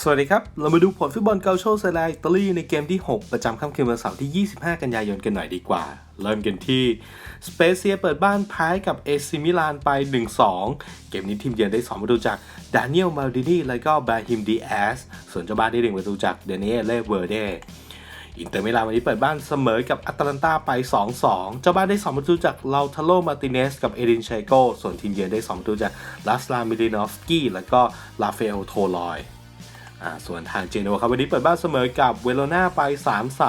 สวัสดีครับ เรามาดูผลฟุตบอลเกาโชเซลาอิตาลีในเกมที่ 6 ประจำค่ำคืนวันเสาร์ที่ 25 กันยายนกันหน่อยดีกว่า เริ่มกันที่สเปเซียเปิดบ้านแพ้กับเอซิมิลานไป 1-2 เกมนี้ทีมเยือนได้ 2 ประตูจากดานิเอลมาลดินีและก็บราฮิมดีแอส ส่วนเจ้าบ้านได้ 1 ประตูจากเดนิเอเลเวอร์เดอินเตอร์มิลานวันนี้เปิดบ้านเสมอกับอัตแลนตาไป 2-2 เจ้าบ้านได้ 2 ประตูจากลาทาโลมาติเนสกับเอดินเชโกส่วนทีมเยือนได้ 2 ประตูจากลาสลามิลินอฟสกี้และก็ลาเฟลโทลอย ส่วนทางเจโนครับวันนี้เปิดบ้านเสมอกับเวโรนาไป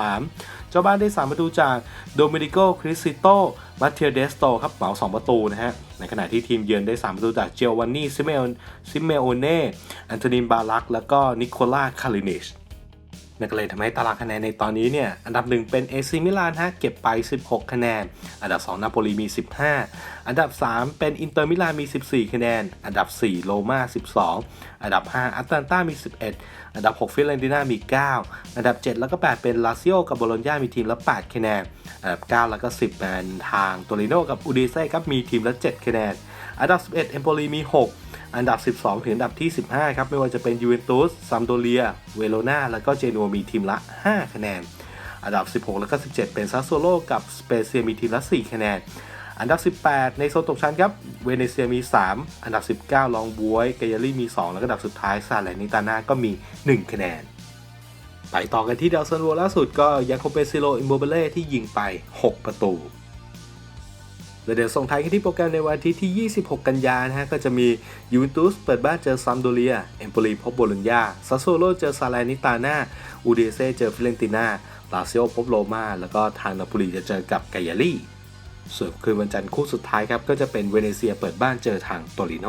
3-3 เจ้าบ้านได้ 3 ประตูจากโดมินิโกคริสซิโตมาเทียเดสโตครับเหมา 2 ประตูนะฮะ ในขณะที่ทีมเยือนได้ 3 ประตูจากเจลวานนี่ซิเมโอซิเมโอเน่ อันโทนินบาลัก แล้วก็นิโคล่าคาลินิช นั่นก็เลยทำให้ตารางคะแนนในตอนนี้เนี่ย อันดับหนึ่งเป็นเอซิมิลานฮะเก็บไป 16 คะแนน อันดับ 2 นาโปลีมี 15 อันดับ 3 เป็นอินเตอร์มิลานมี 14 คะแนน อันดับ 4 โรม่า 12 อันดับ 5อัตแลนตามี 11 อันดับ 6 ฟิเรนติน่ามี 9 อันดับ 7 แล้วก็ 8 เป็นลาซิโอกับโบโลญญามีทีมละ 8 คะแนน อันดับ 9 แล้วก็ 10 เป็นทางโตริโนกับอูดิเซ่ครับมีทีมละ 7 คะแนน อันดับ 11 เอมโปลีมี 6 อันดับ 12 ถึงอันดับที่ 15 ครับ ไม่ว่าจะเป็นยูเวนตุสซัมโดเรีย เวโรนาแล้วก็เจนัวมีทีมละ 5 คะแนน อันดับ 16 แล้วก็ 17 เป็นซัสโซโลกับสเปเซียมีทีมละ 4 คะแนน อันดับ 18 ในโซนตกชั้นครับ เวเนเซียมี 3 อันดับ 19 ลองบวยเกยารี่มี 2 แล้วก็อันดับสุดท้ายซาแลนิตาน่าก็มี 1 คะแนน ไปต่อกันที่เดาวซันโวล่าสุดก็ยังคงเป็นซิโลอิมโบเบเล่ที่ยิงไป 6 ประตู แล้วเดี๋ยวส่งท้ายกันที่โปรแกรมในวันอาทิตย์ที่ 26 กันยานะฮะ ก็จะมียูเวนตุสเปิดบ้านเจอซัมโดเรีย เอมโปลีพบโบลญญาซัสโซโลเจอซาลนิตาน่า อูเดเซเจอฟิเรนติน่าลาซิโอพบโรมาแล้วก็ทางนาโปลีจะเจอกับไกยาลี่ส่วนคืนวันจันทร์คู่สุดท้ายครับก็จะเป็นเวเนเซียเปิดบ้านเจอทางโตริโน